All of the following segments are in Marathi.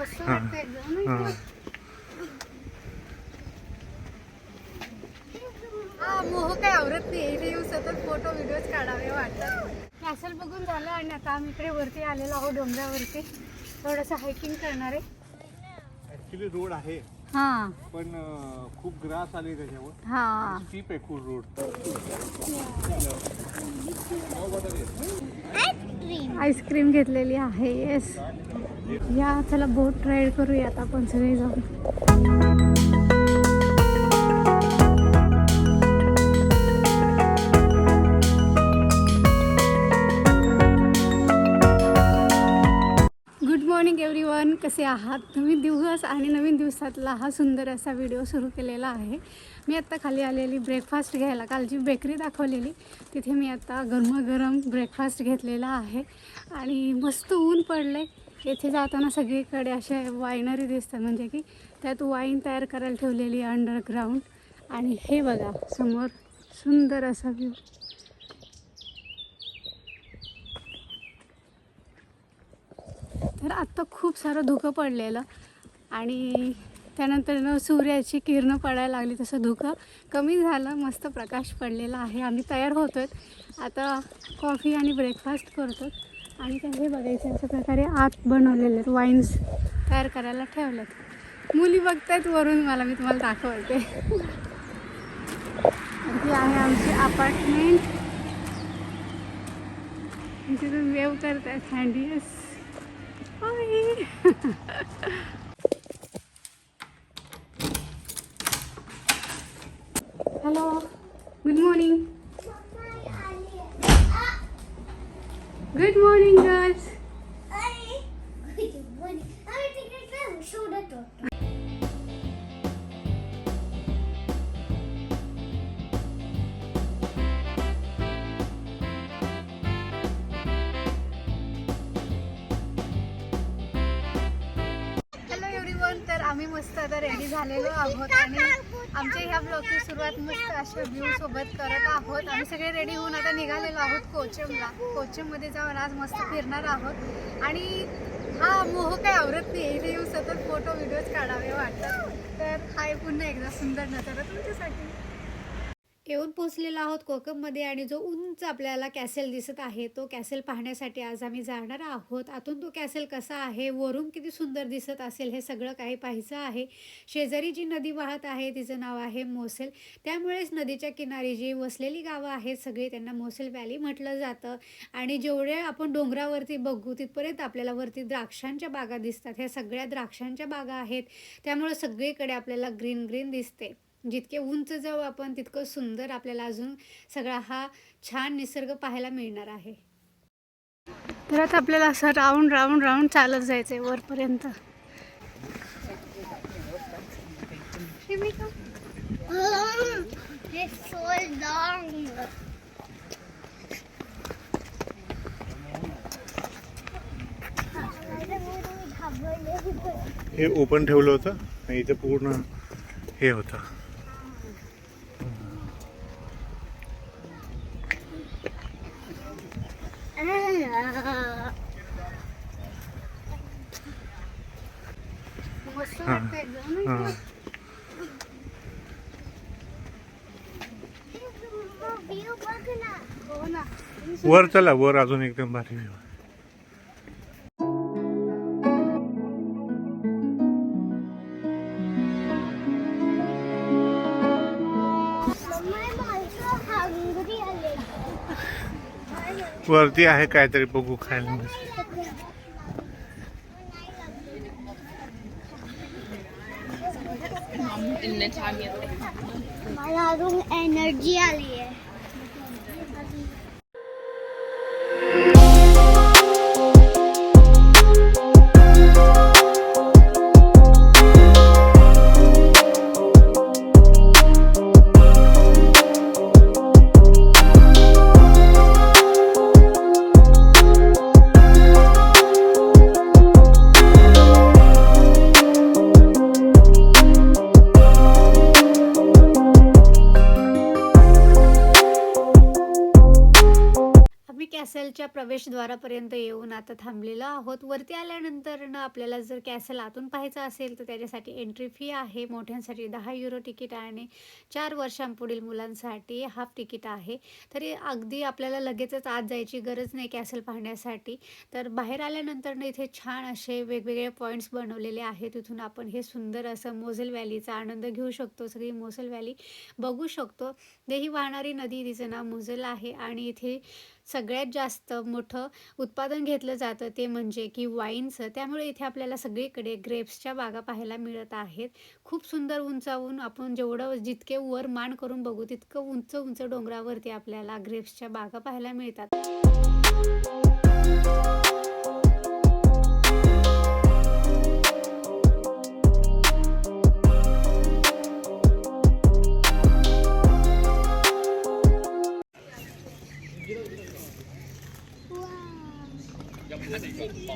हा. मोह काय आवरत नाही. येऊन सतत फोटो व्हिडिओज काढावे वाटतात. कॅसल बघून झालं आणि आता आम्ही इकडे वरती आलेलो आहोत डोंगरावरती. थोडंसं हायकिंग करणार आहे. ऍक्च्युली रोड आहे. हा. पण अं, खूप ग्रास आले त्याच्यावर. हा. स्टीप आहे खूप रोड आईस्क्रीम घेतलेली आहे येस या चला बोट राईड करूया आता आपण सगळे जाऊन. गुड मॉर्निंग एव्हरी कसे आहात? नवीन दिवस आणि नवीन दिवसातला हा सुंदर असा व्हिडिओ सुरू केलेला आहे. मी आत्ता खाली आलेली ब्रेकफास्ट घ्यायला कालची बेकरी दाखवलेली. तिथे मी आत्ता गरमागरम ब्रेकफास्ट घेतलेला आहे. आणि मस्त ऊन पडले येथे जाताना सगळीकडे असे वायनरी दिसतात. म्हणजे की त्यात वाईन तयार करायला ठेवलेली अंडरग्राऊंड आणि हे बघा समोर सुंदर असा व्ह्यू तर आत्ता खूप सारं धुकं पडलेलं. आणि त्यानंतर सूर्याची किरणं पडायला लागली तसं धुकं कमी झालं मस्त प्रकाश पडलेला आहे. आम्ही तयार होतो आता कॉफी आणि ब्रेकफास्ट करतो आणि काय बघायचे बघायचं अशा प्रकारे आत बनवलेले आहेत वाईन्स तयार करायला ठेवलेत. मुली बघतायत वरून मला मी तुम्हाला दाखवते. ही आहे आमची अपार्टमेंट तिथून वेव करतायत हँडीएस hello good morning Good morning, girls. आमच्या ह्या ब्लॉगची सुरुवात मस्त अशा व्ह्यू सोबत करत आहोत. आम्ही सगळे रेडी होऊन आता निघालेलो आहोत कोचमला. कोचममध्ये जाऊन आज मस्त फिरणार आहोत. आणि हा मोह काय आवरत नाही. इथे येऊन सतत फोटो व्हिडिओज काढावे वाटतात. तर हाय पुन्हा एकदा सुंदर नजारा तुमच्यासाठी. येऊन पोचलेला आहोत कोकममध्ये आणि जो उंच आपल्याला कॅसेल दिसत आहे तो कॅसेल पाहण्यासाठी आज आम्ही जाणार आहोत. आतून तो कॅसेल कसा आहे वरून किती सुंदर दिसत असेल हे सगळं काही पाहायचं आहे. शेजारी जी नदी वाहत आहे तिचं नाव आहे मोसेल. त्यामुळेच नदीच्या किनारी जी वसलेली गावं आहेत सगळी त्यांना मोसेल व्हॅली म्हटलं जातं. आणि जेवढे आपण डोंगरावरती बघू तिथपर्यंत आपल्याला वरती द्राक्षांच्या बागा दिसतात. ह्या सगळ्या द्राक्षांच्या बागा आहेत. त्यामुळे सगळीकडे आपल्याला ग्रीन ग्रीन दिसते. जितके उंच जाऊ आपण तितकं सुंदर आपल्याला अजून सगळा हा छान निसर्ग पाहायला मिळणार आहे. तर आता आपल्याला असं राऊंड राऊंड राऊंड चालत जायचं आहे वरपर्यंत. हे ओपन ठेवलं होतं आणि इथे पूर्ण हे होतं मस्त हा. वाटतं एकदम नाही हा. का? View बघ ना. हो ना वर चला वर अजून एकदम भारी view वरती है काहीतरी बघू खायला. मला अजून एनर्जी आली आहे कॅसलच्या प्रवेशद्वारापर्यंत येऊन आता थांबलेलो आहोत. वरती आल्यानंतर ना आपल्याला जर कॅसल आतून पाहायचं असेल तर त्याच्यासाठी एंट्री फी आहे. मोठ्यांसाठी दहा युरो तिकीट आणि चार वर्षांपुढील मुलांसाठी हाफ तिकीट आहे. तरी अगदी आपल्याला लगेचच आत जायची गरज नाही कॅसल पाहण्यासाठी. तर बाहेर आल्यानंतर ना इथे छान असे वेगवेगळे पॉईंट्स बनवलेले आहेत. तिथून आपण हे सुंदर असं मोझल व्हॅलीचा आनंद घेऊ शकतो. सगळी मोझल व्हॅली बघू शकतो. ते ही वाहणारी नदी तिचं नाव मोझल आहे आणि इथे सगळ्यात जास्त मोठं उत्पादन घेतलं जातं ते म्हणजे की वाईनचं. त्यामुळे इथे आपल्याला सगळीकडे ग्रेप्सच्या बागा पाहायला मिळत आहेत. खूप सुंदर उंचावून आपण जेवढं जितके वर मान करून बघू तितकं उंच उंच डोंगरावरती आपल्याला ग्रेप्सच्या बागा पाहायला मिळतात.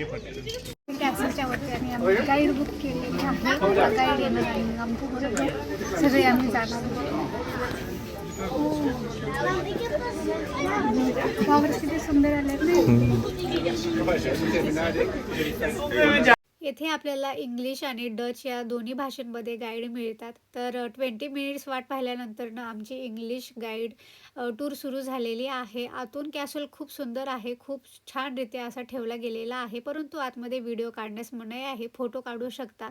कॅसलच्या वरती आणि आम्ही गाईड बुक केलेली आहे गाईड येणार आणि आमच्या बरोबर सगळे आम्ही जाणार वावर किती सुंदर आले येथे आपल्याला इंग्लिश आणि डच या दोन्ही भाषांमध्ये गाईड मिळतात. तर ट्वेंटी मिनिट्स वाट पाहिल्यानंतर ना आमची इंग्लिश गाईड टूर सुरू झालेली आहे. आतून कॅसल खूप सुंदर आहे खूप छानरित्या असा ठेवला गेलेला आहे. परंतु आतमध्ये व्हिडिओ काढण्यास मनाई आहे. फोटो काढू शकता.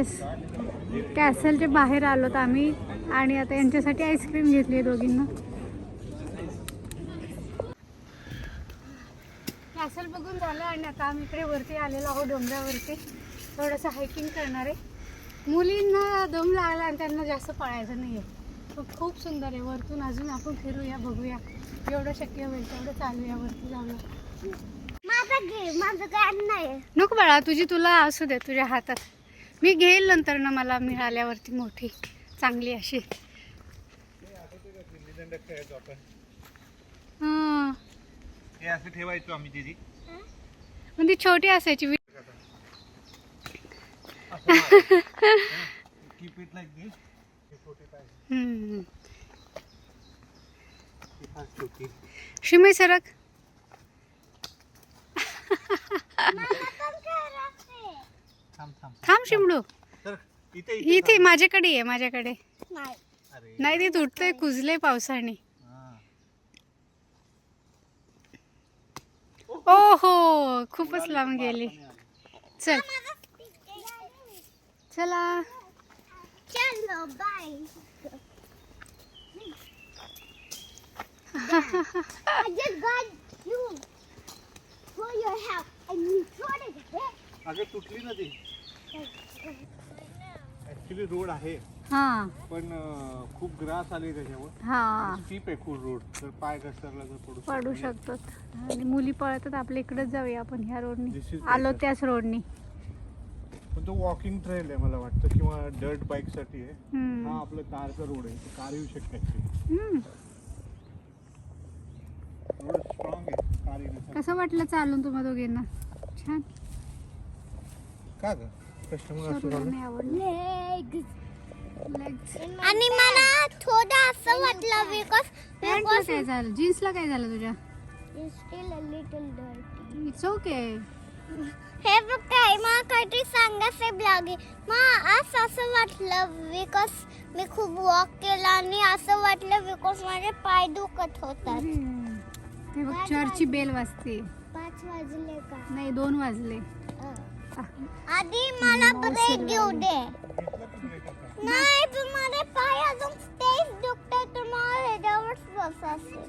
येस कॅसलच्या बाहेर आलोत आम्ही. आणि आता यांच्यासाठी आईस्क्रीम घेतली आहे दोघींना. कॅसल बघून झालं आणि आता आम्ही इकडे वरती आलेलो आहोत डोंगरावरती. थोडंसं हायकिंग करणार आहे. मुलींना दम लागला आणि त्यांना जास्त पळायचं नाही आहे खूप सुंदर आहे. वरतून अजून आपण फिरूया बघूया. एवढं शक्य होईल तेवढं चालूया वरती जाऊया. माझा घे माझं काय नाही नको बाळा तुझी तुला असू दे तुझ्या हातात. मी घेईल नंतर ना मला मिळाल्यावरती मोठी चांगली अशी. हां. हे असं ठेवायचो आम्ही दिदी. पण ती छोटी असायची हे. ही शिमय सरक. थांब शिमडू इथे इथे माझ्याकडे ये माझ्याकडे. नाही. अरे. नाही ते तुटतंय कुजले पावसाने. हा. ओ हो खूपच लांब गेली. चल. चला. चलो बाय. अगं तुटली ना ती. ऍक्च्युली रोड आहे. हा. पण अं, खूप ग्रास आली त्याच्यावर. हा. स्टीप आहे खूप रोड तर पाय घसरला तर पडू पडू शकतो. शकतो आणि मुली पळतात आपल्या इकडेच जाऊया आपण ह्या This रोडनी is आलो better. त्याच रोडनी पण तो वॉकिंग ट्रेल आहे मला वाटतं किंवा डर्ट बाईकसाठी आहे. हम्म. हा आपलं कारचा रोड आहे. कार येऊ शकते ऍक्च्युली हम्म. रोड स्ट्रॉंग आहे कार येण्यासाठी. कसं वाटलं चालून तुम्हा दोघींना? छान. का ग? कस्टमर असू. आणि मला थोडं असं वाटलं बिकॉज पॅन्टला काय झालं? जीन्सला काय झालं तुझ्या? Still a little dirty it's okay हे बघ काय मला काहीतरी सांगायचं ब्लॉग. मग आज असं वाटलं बिकॉज मी खूप वॉक केला आणि असं वाटलं बिकॉज माझे पाय दुखत होतात. ते बघ चर्चची बेल वाजते. पाच वाजले का? नाही दोन वाजले. आधी मला ब्रेक घेऊ दे. नाही पण माझे पाय अजून तेच दुखतात तर मला ह्याच्यावरच बसायचं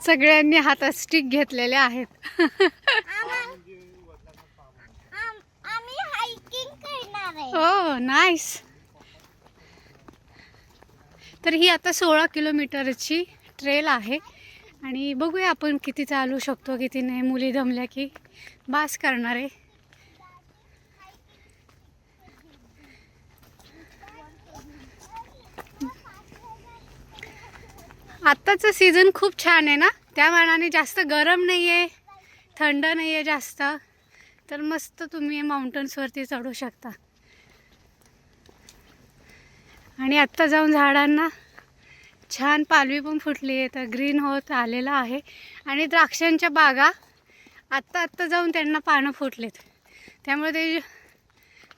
सगळ्यांनी हातात स्टिक घेतलेले आहेत. हो नाईस तर ही आता सोळा किलोमीटरची ट्रेल आहे. आणि बघूया आपण किती चालू शकतो किती नाही. मुली दमल्या की बास करणार आहे. आत्ताचं सीझन खूप छान आहे ना? त्या मानाने जास्त गरम नाही आहे थंड नाही आहे जास्त. तर मस्त तुम्ही माउंटन्सवरती चढू शकता. आणि आत्ता जाऊन झाडांना छान पालवी पण फुटली आहे. तर ग्रीन होत आलेला आहे. आणि द्राक्षांच्या बागा आत्ता आत्ता जाऊन त्यांना पानं फुटलेत. त्यामुळे ते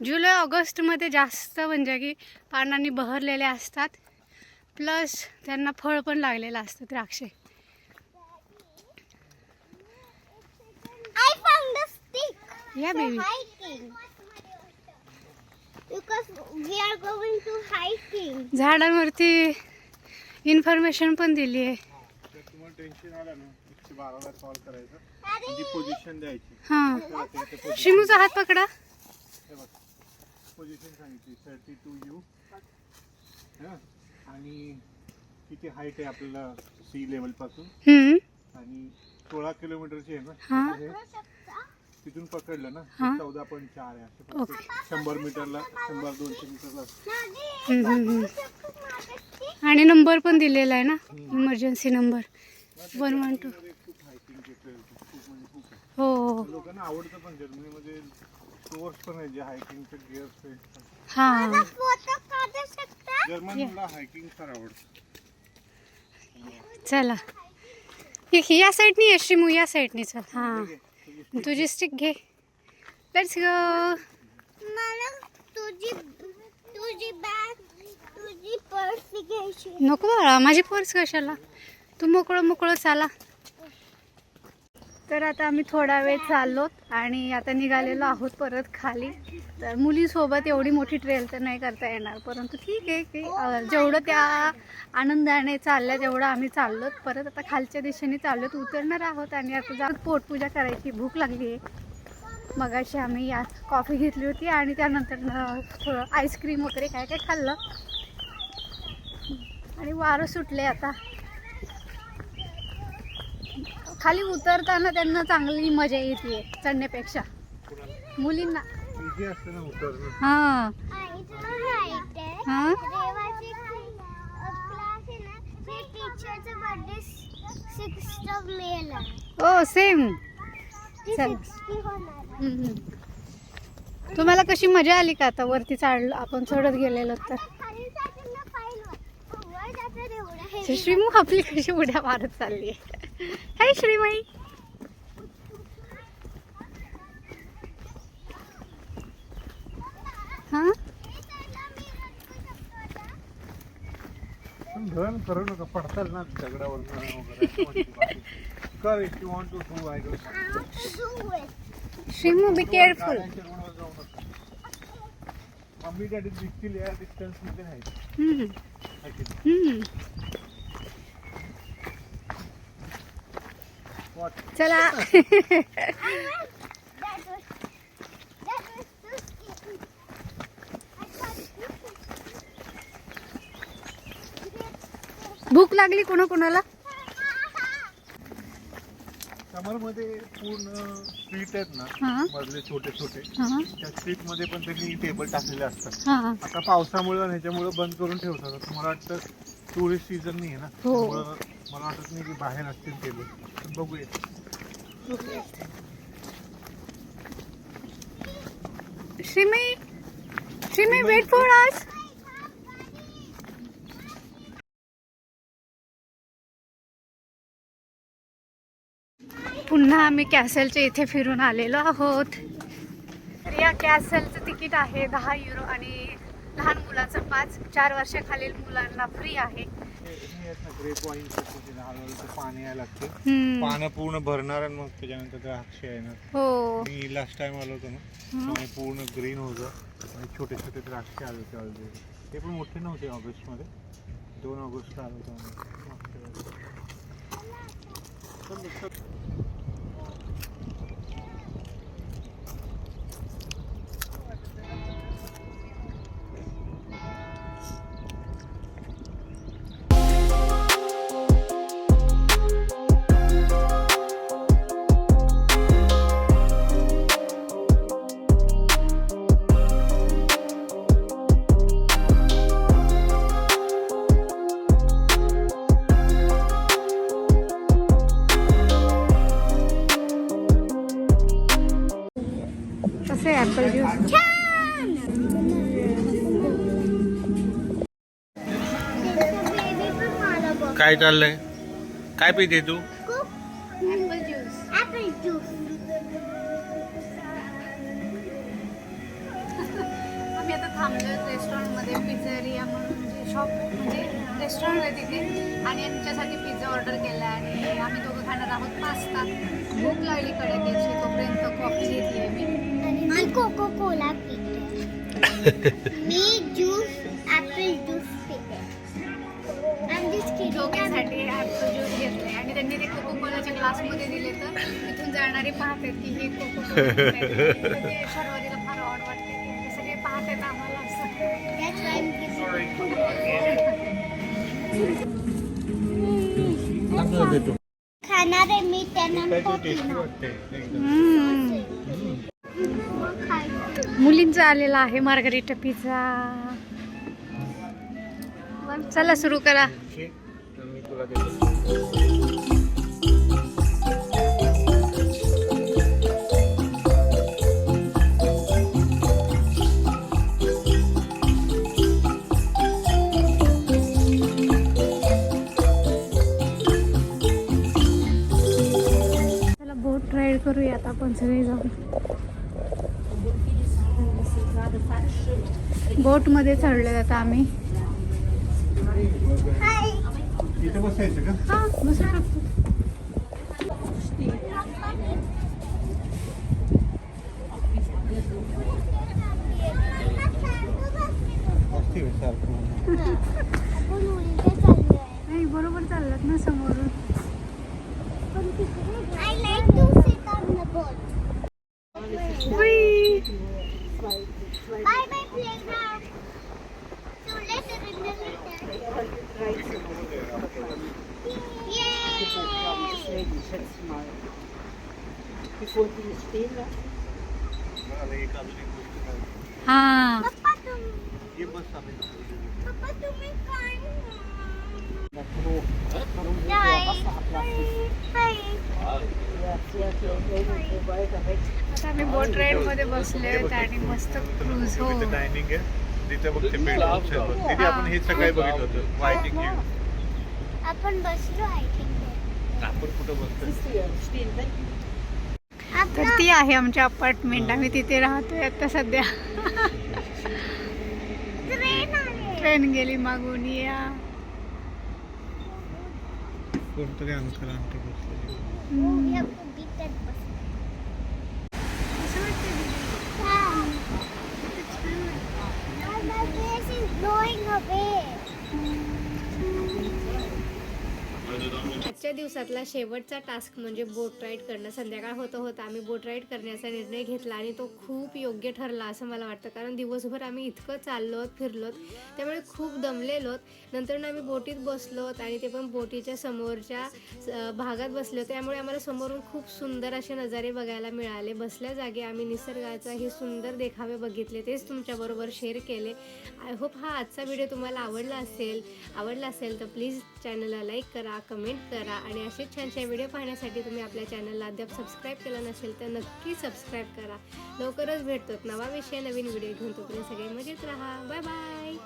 जुलै ऑगस्टमध्ये जास्त म्हणजे की पानांनी बहरलेले असतात. प्लस त्यांना फळ पण लागलेलं असतं द्राक्षे. या baby we are going to hiking. झाडांवरती इन्फॉर्मेशन पण दिली आहे. तुम्हाला टेन्शन आलं ना एकशे बाराला कॉल करायचं म्हणजे पोझिशन द्यायची हां शिमूचा हात पकडा. हे बघ पोझिशन सांगितली. थर्टी टू यू आणि किती हाईट आहे आपल्याला सी लेवलपासून? हम्म, आणि सोळा किलोमीटरची आहे हा. ना हे तिथून पकडलं ना. चौदा पॉईंट चार आहे शंभर मीटरला शंभर दोनशे मीटरला. आणि नंबर पण दिलेला आहे ना? Emergency number one one two आहे हो लोकांना आवडतं पण जर्मनीमध्ये स्टोअर्स पण आहेत जे हायकिंगचे गिअर्स हां? जर्मनीला हायकिंग फार आवडतं. चला. या साईडनी आहे श्रीमू या साईडनी चल. हां. तुझी स्टिक घे. लेट्स गो मला तुझी तुझी बॅग तुझी पर्स घ्यायची नको बाळा माझी पर्स कशाला? तू मोकळं मोकळं चाला. तर आता आम्ही थोडा वेळ चाललो आणि आता निघालेलो आहोत परत खाली. तर मुलीसोबत एवढी मोठी ट्रेल तर नाही करता येणार परंतु ठीक आहे की जेवढं त्या आनंदाने चालल्या तेवढं आम्ही चाललो परत आता खालच्या दिशेने चाललोत उतरणार आहोत आणि आता जाऊन पोटपूजा करायची भूक लागली आहे. मगाशी आम्ही या कॉफी घेतली होती आणि त्यानंतर थोडं आईस्क्रीम वगैरे काय काय खाल्लं. आणि वारं सुटले आता. खाली उतरताना त्यांना चांगली मजा येते चढण्यापेक्षा. मुलींना. इझी असतं ना उतरणं. हा. हा? हे ओ सेम चल. आहे. तुम्हाला कशी मजा आली का आता वरती चढलो आपण चढत गेलेलो तर? हे श्रीमू आपली कशी उड्या मारत चालली आहे हाय श्रीमई हा पण धन करू नका पडताल ना दगडावर वगैरे कर if you want to do I don't How to do it? श्रीमू बी केअरफुल गाड्यांच्या रोडवर जाऊ नका मम्मी डॅडी दिसतील या डिस्टन्समध्ये नाही हम्म है की नाही? हम्म What? चला That was that was so scary. I can't do it. भूक लागली कोणा कोणाला? समरमध्ये पूर्ण स्ट्रीट आहेत ना मधले छोटे छोटे त्या स्ट्रीटमध्ये पण त्यांनी टेबल टाकलेले असतात. आता पावसामुळे ह्याच्यामुळे बंद करून ठेवतात. मला वाटतं टुरिस्ट सीझन नाही आहे ना? हो. मला वाटत नाही की बाहेर असतील पण बघूया. Shrimayi Shrimayi weight for us पुन्हा आम्ही कॅसलच्या इथे फिरून आलेलो आहोत. या कॅसलचं तिकीट आहे दहा युरो आणि लहान मुलाचं पाच चार वर्षाखालील मुलांना फ्री आहे. पाणी यायला लागते. हम्म. पानं पूर्ण भरणार आणि मग त्याच्यानंतर द्राक्ष येणार. हो. मी लास्ट टाइम आलो होतो ना आणि पूर्ण ग्रीन होतं. आणि छोटे छोटे द्राक्ष आले होते ऑलरेडी ते पण मोठे नव्हते ऑगस्टमध्ये दोन ऑगस्टला आलो होतो आम्ही. मागच्या वेळेस. चल, चल. काय चाललंय? काय पिते तू? आम्ही आता थांबलोय रेस्टॉरंटमध्ये पिझ्झेरिया म्हणून जे शॉप म्हणजे रेस्टॉरंट आहे तिथे. आणि यांच्यासाठी पिझ्झा ऑर्डर केला आणि आम्ही दोघं खाणार आहोत पास्ता. भूक लागली कडे त्याची तोपर्यंत कॉफी घेतली आहे मी कोको कोला पिते. मी ज्यूस आणि त्यांनी ते कोको कोलाच्या ग्लासमध्ये दिले तर जाणारे पाहतात की हे कोको कोला शर्वरीला फार आवड वाटते. ते सगळे पाहतात आम्हाला. असं खाणार आहे मी त्यांना नको पिणार. मग खायचं. मुलींचा आलेला आहे मार्गरिटा पिझ्झा चला सुरू करा. बोट राईड करूया आता आपण सगळे जाऊन बोटमध्ये चढलोय आता आम्ही. हाय. इथे बसायचं का हा बसू. नाही बरोबर चाललात ना समोरून I like to sit on the boat. Yay! मला एक अजून एक हा आम्ही आता आम्ही बोट राईडमध्ये बसले आणि मस्त क्रूज हो डायनिंग आहे तिथे बघ ते तिथे आपण हे सगळे बघितलं होतं वायटिंग आपण बसलो हायकिंग कुठं तर ती आहे आमची अपार्टमेंट आम्ही तिथे राहतोय आता सध्या. ट्रेन आले. ट्रेन गेली मागून. या. कोणतरी अंकल आंटी बसले आजच्या दिवसातला शेवटचा टास्क म्हणजे बोट राईड करणं. संध्याकाळ होतं होतं आम्ही बोट राईड करण्याचा निर्णय घेतला आणि तो खूप योग्य ठरला असं मला वाटतं. कारण दिवसभर आम्ही इतकं चाललोत फिरलोत त्यामुळे खूप दमलेलोत. नंतर आम्ही बोटीत बसलोत आणि ते पण बोटीच्या समोरच्या भागात बसलो. त्यामुळे आम्हाला समोरून खूप सुंदर असे नजारे बघायला मिळाले. बसल्या जागी आम्ही निसर्गाचा हे सुंदर देखावे बघितले. तेच तुमच्याबरोबर शेअर केले. आय होप हा आजचा व्हिडिओ तुम्हाला आवडला असेल आवडला असेल तर प्लीज चॅनलला लाईक करा. कमेंट करा आणि असे छान छान व्हिडिओ पाहण्यासाठी तुम्ही आपल्या चॅनलला अद्याप सबस्क्राईब केलं नसेल तर नक्की सबस्क्राईब करा. लवकरच भेटतो नवा विषय नवीन व्हिडिओ घेऊन. तोपर्यंत सगळे मजेत राहा. Bye bye